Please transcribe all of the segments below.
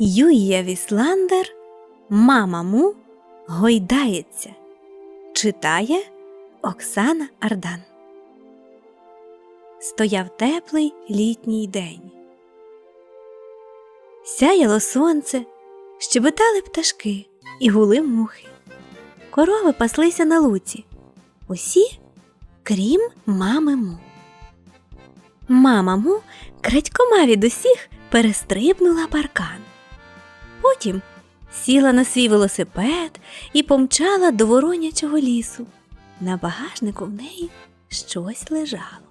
Юлія Вісландер Мама Му гойдається. Читає Оксана Ардан. Стояв теплий літній день. Сяяло сонце, щебетали пташки і гули мухи. Корови паслися на луці. Усі, крім мами Му. Мама Му крадькома від усіх перестрибнула паркан. Потім сіла на свій велосипед і помчала до воронячого лісу. На багажнику в неї щось лежало.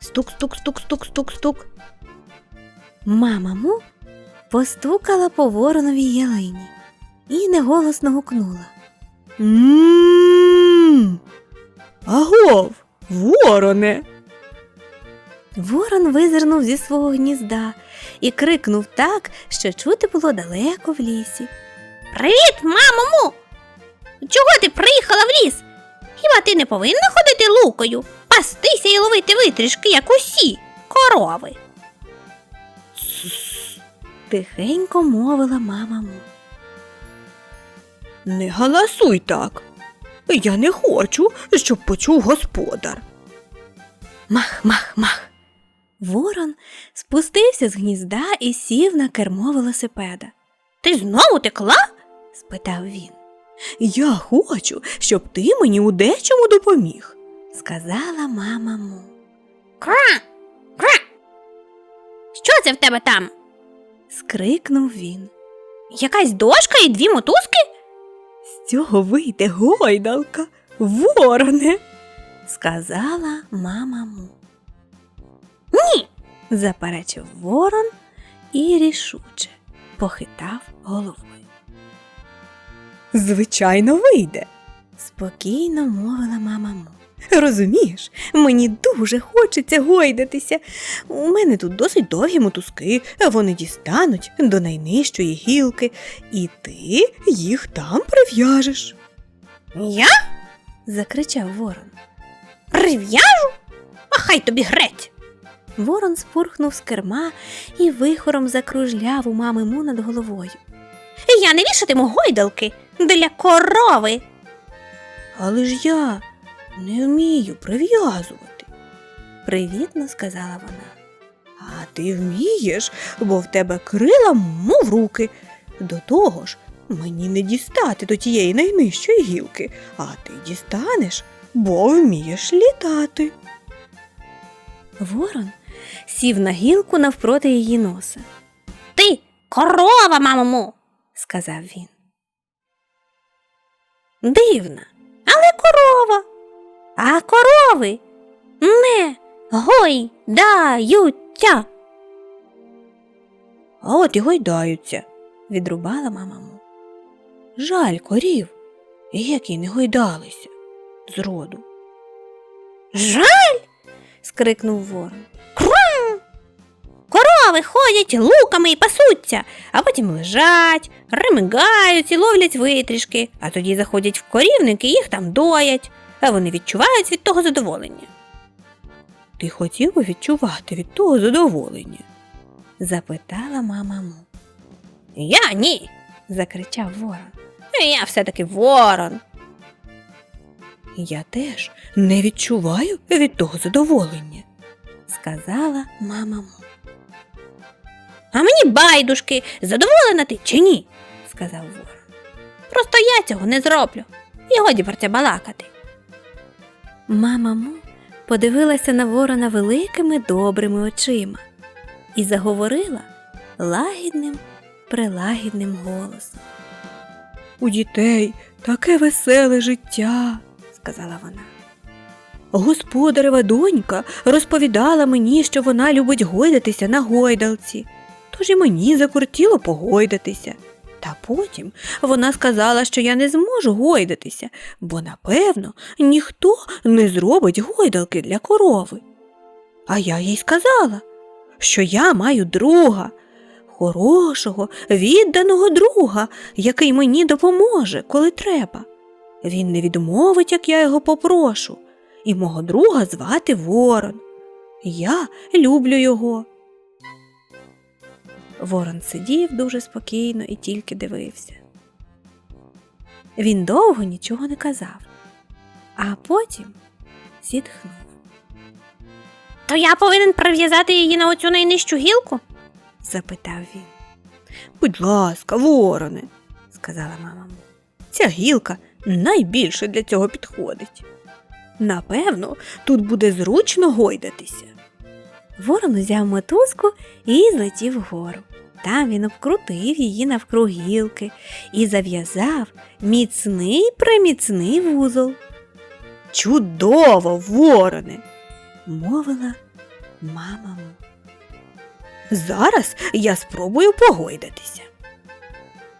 Стук, стук, стук, стук, стук, стук. Мама Му постукала по вороновій ялині і неголосно гукнула. Мм. Агов, вороне. Ворон визирнув зі свого гнізда крикнув так, що чути було далеко в лісі. Привіт, мамому! Чого ти приїхала в ліс? Хіба ти не повинна ходити лукою, пастися і ловити витрішки, як усі корови? Тихенько мовила мама му. Не галасуй так. Я не хочу, щоб почув господар. Мах, мах, мах. Ворон спустився з гнізда і сів на кермо велосипеда. Ти знову текла? спитав він. Я хочу, щоб ти мені у дечому допоміг. Сказала мама му. Кра! Кра! Що це в тебе там? Скрикнув він. Якась дошка і дві мотузки? З цього вийде гойдалка, вороне. Сказала мама му. Заперечив ворон і рішуче похитав головою. Звичайно, вийде. Спокійно мовила мама му. Розумієш, мені дуже хочеться гойдатися. У мене тут досить довгі мотузки, вони дістануть до найнижчої гілки, і ти їх там прив'яжеш. Я закричав ворон. прив'яжу? А хай тобі греть. Ворон спурхнув з керма і вихором закружляв у мами му над головою. Я не вішатиму гойдалки для корови. Але ж я не вмію прив'язувати. Привітно сказала вона. А ти вмієш, бо в тебе крила, мов руки. До того ж, мені не дістати до тієї найнижчої гілки, а ти дістанеш, бо вмієш літати. Ворон сів на гілку навпроти її носа, Ти корова, мамому. сказав він. Дивна, але корова. А корови не гойдаються. А от і гойдаються. Відрубала мама му. Жаль корів, які не гойдалися зроду. Жаль, скрикнув ворон. Корови ходять луками і пасуться, а потім лежать, ремигають і ловлять витрішки, а тоді заходять в корівник і їх там доять, а вони відчувають від того задоволення. Ти хотів би відчувати від того задоволення. запитала мама му. Я ні. Закричав ворон. Я все-таки ворон. Я теж не відчуваю від того задоволення. Сказала мама му. А мені байдужки, задоволена ти чи ні? Сказав ворон. Просто я цього не зроблю. І годі про це балакати. Мама му подивилася на ворона великими добрими очима і заговорила лагідним, прилагідним голосом. У дітей таке веселе життя, Сказала вона. Господарева донька розповідала мені, що вона любить гойдатися на гойдалці, тож і мені закортіло погойдатися. Та потім вона сказала, що я не зможу гойдатися, бо, напевно, ніхто не зробить гойдалки для корови. А я їй сказала, що я маю друга, хорошого, відданого друга, який мені допоможе, коли треба. Він не відмовить, як я його попрошу, і мого друга звати Ворон. Я люблю його. Ворон сидів дуже спокійно і тільки дивився. Він довго нічого не казав, а потім зітхнув. То я повинен прив'язати її на оцю найнижчу гілку? запитав він. Будь ласка, вороне, сказала мама. Ця гілка найбільше для цього підходить. Напевно, тут буде зручно гойдатися. Ворон узяв мотузку і злетів вгору. Там він обкрутив її навкруг гілки і зав'язав міцний приміцний вузол, Чудово, вороне! мовила мама. му. Зараз я спробую погойдатися.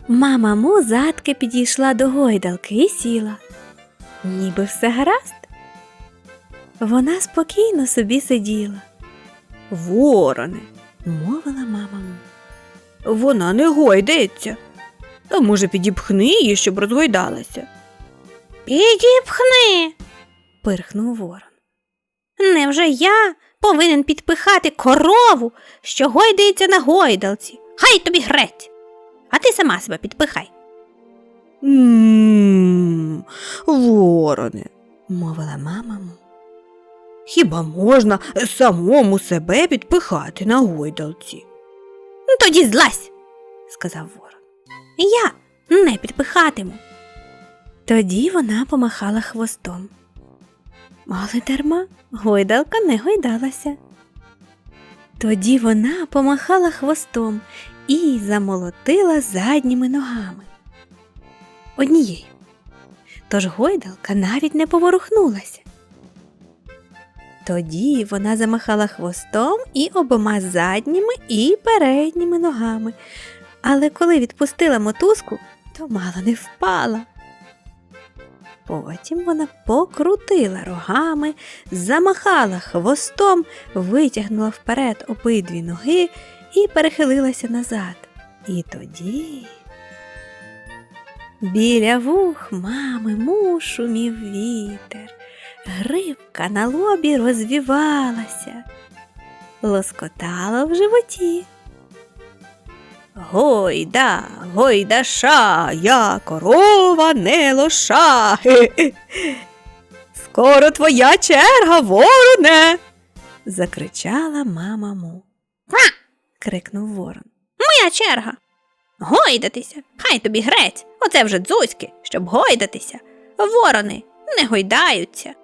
Мама му задки підійшла до гойдалки і сіла. Ніби все гаразд. Вона спокійно собі сиділа, Вороне, мовила мама вона не гойдається. А може, підіпхни її, щоб розгойдалася. Підіпхни. Пирхнув ворон. Невже я повинен підпихати корову, що гойдається на гойдалці? Хай тобі греть. А ти сама себе підпихай. Мм, вороне, мовила мама. Хіба можна самому себе підпихати на гойдалці? Ну, Тоді злазь, сказав ворон. я не підпихатиму. Тоді вона помахала хвостом. Але дарма гойдалка не гойдалася. Тоді вона помахала хвостом і замолотила задніми ногами. Однією. Тож гойдалка навіть не поворухнулася. Тоді вона замахала хвостом і обома задніми і передніми ногами. Але коли відпустила мотузку, то мало не впала. Потім вона покрутила рогами, замахала хвостом, витягнула вперед обидві ноги і перехилилася назад. І тоді біля вух мами му шумів вітер, грибка на лобі розвівалася, лоскотала в животі. Гойда, гойдаша, я корова не лоша. Хе-хе. Скоро твоя черга, вороне. закричала мама му. Га! крикнув ворон. Моя черга. Гойдатися, хай тобі грець. Оце вже дзузьки, щоб гойдатися. Ворони не гойдаються.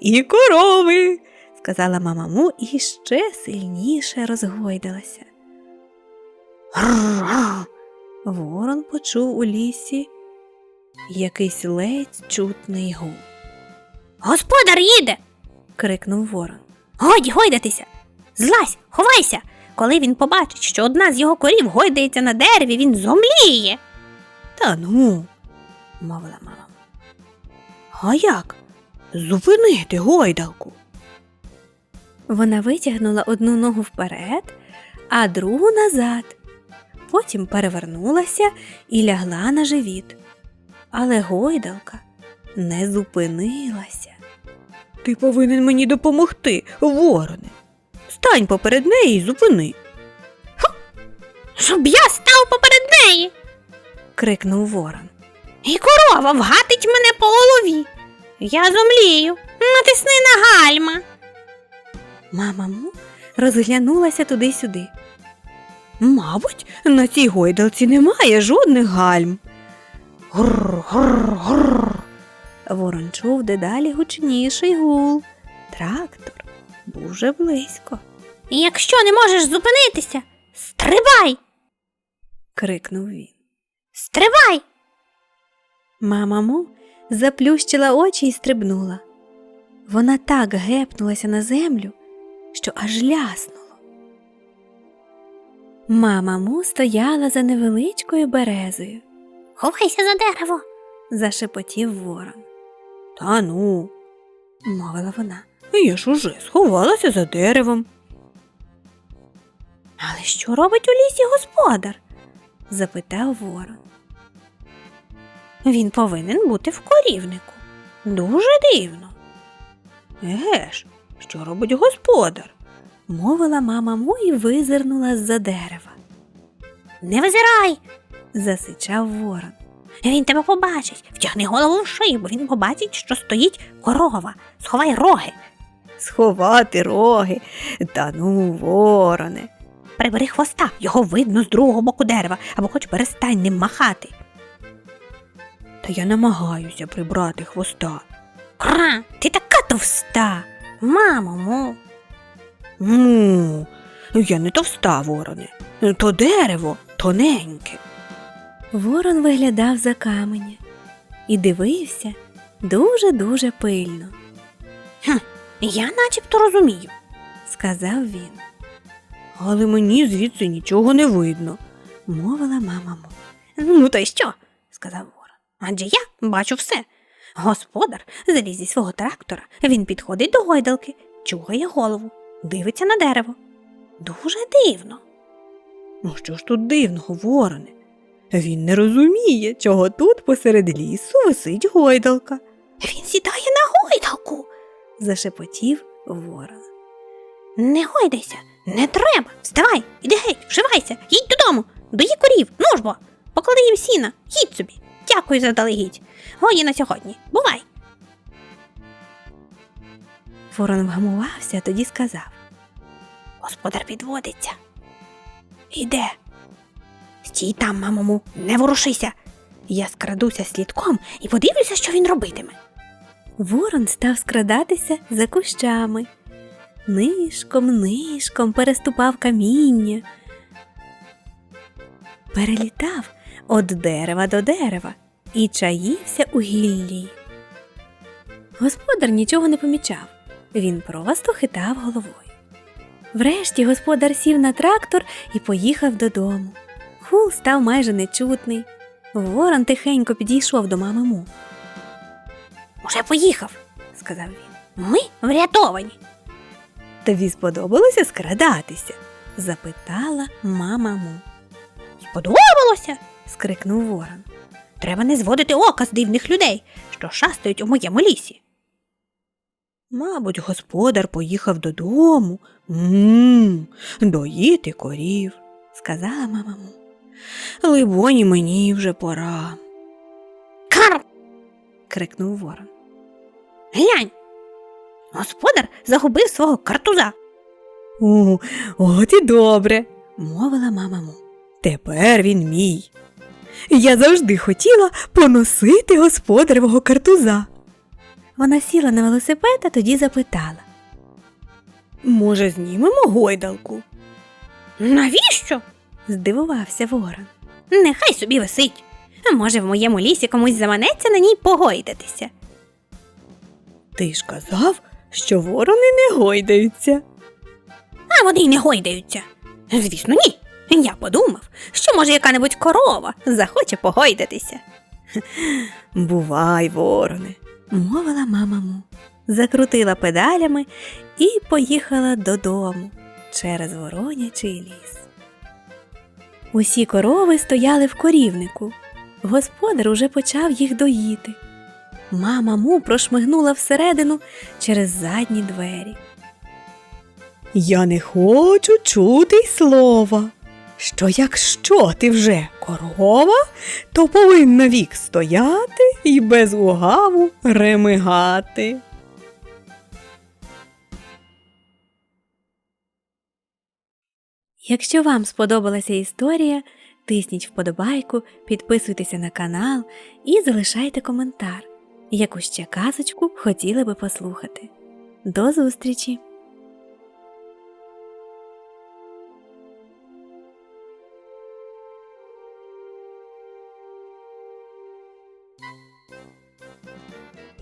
І корови. сказала мама му і ще сильніше розгойдалася. Ворон почув у лісі якийсь ледь чутний гул. Господар їде. крикнув ворон. Годі гойдатися. Злазь, ховайся. Коли він побачить, що одна з його корів гойдається на дереві, він зомліє. Та ну, мовила мама. а як? Зупинити гойдалку. Вона витягнула одну ногу вперед, а другу назад. Потім перевернулася і лягла на живіт. Але гойдалка не зупинилася. Ти повинен мені допомогти, вороне. Стань поперед неї і зупини. Щоб я став поперед неї. крикнув ворон. І корова вгатить мене по голові. Я зомлію. Натисни на гальма. Мама му розглянулася туди-сюди. Мабуть, на цій гойдалці немає жодних гальм. Гррр, гррр, гррр. Ворон чув дедалі гучніший гул. Трактор був вже близько. Якщо не можеш зупинитися, стрибай! крикнув він. Стрибай! Мама му заплющила очі і стрибнула. Вона так гепнулася на землю, що аж ляснуло. Мама му стояла за невеличкою березою, Ховайся за дерево. зашепотів ворон, Та ну, мовила вона. я ж уже сховалася за деревом. Але що робить у лісі господар? запитав ворон. Він повинен бути в корівнику. Дуже дивно. Еге ж, що робить господар? мовила мама му і визирнула з-за дерева. Не визирай! Засичав ворон. Він тебе побачить. Втягни голову в шию, бо він побачить, що стоїть корова. Сховай роги. Сховати роги. Та ну, вороне. Прибери хвоста, його видно з другого боку дерева, або хоч перестань ним махати. Та я намагаюся прибрати хвоста. Кра, ти така товста. Мамо, му. Ну, я не товста, вороне. То дерево тоненьке. Ворон виглядав за каменя і дивився дуже-дуже пильно, Я начебто розумію. сказав він, Але мені звідси нічого не видно. мовила мама му. Ну, то й що? сказав ворон. Адже я бачу все. Господар заліз зі свого трактора. Він підходить до гойдалки, чугає голову, дивиться на дерево. Дуже дивно. Ну що ж тут дивного, вороне? Він не розуміє, чого тут посеред лісу висить гойдалка. Він сідає на гойдалку. Зашепотів ворон. Не гойдайся, не треба. Вставай, іди геть, вшивайся, їдь додому, дої корів, ну ж бо, поклади їм сіна, їдь собі. Дякую за далегідь. Годі на сьогодні. Бувай. Ворон вгамувався, а тоді сказав. Господар підводиться. Іде. Стій там, мамому, не ворушися. Я скрадуся слідком і подивлюся, що він робитиме. Ворон став скрадатися за кущами. Нишком, нишком переступав каміння. Перелітав від дерева до дерева і чаївся у гіллі. Господар нічого не помічав. Він просто хитав головою. Врешті господар сів на трактор і поїхав додому. Гул став майже нечутний. Ворон тихенько підійшов до мами Му. Уже поїхав, сказав він. ми врятовані. Тобі сподобалося скрадатися? запитала мама му. Сподобалося? Скрикнув ворон. Треба не зводити ока з дивних людей, що шастають у моєму лісі. Мабуть, господар поїхав додому. Мм, доїти корів. сказала мама му. Либонь, і мені вже пора. Кар! крикнув ворон. Глянь. Господар загубив свого картуза. О, от і добре. мовила мама. Тепер він мій. Я завжди хотіла поносити господаревого картуза. Вона сіла на велосипед, а тоді запитала. Може, знімемо гойдалку? Навіщо? Здивувався ворон. Нехай собі висить. Може, в моєму лісі комусь заманеться на ній погойдатися. Ти ж казав, що ворони не гойдаються. А вони й не гойдаються. Звісно, ні. Я подумав, що може яка-небудь корова захоче погойдатися. Бувай, вороне. мовила мама му. Закрутила педалями і поїхала додому через воронячий ліс. Усі корови стояли в корівнику. Господар уже почав їх доїти. Мама му прошмигнула всередину через задні двері. Я не хочу чути й слова. Що якщо ти вже корова, то повинна вік стояти і без угаву ремигати. Якщо вам сподобалася історія, тисніть вподобайку, підписуйтеся на канал і залишайте коментар, яку ще казочку хотіли би послухати. До зустрічі!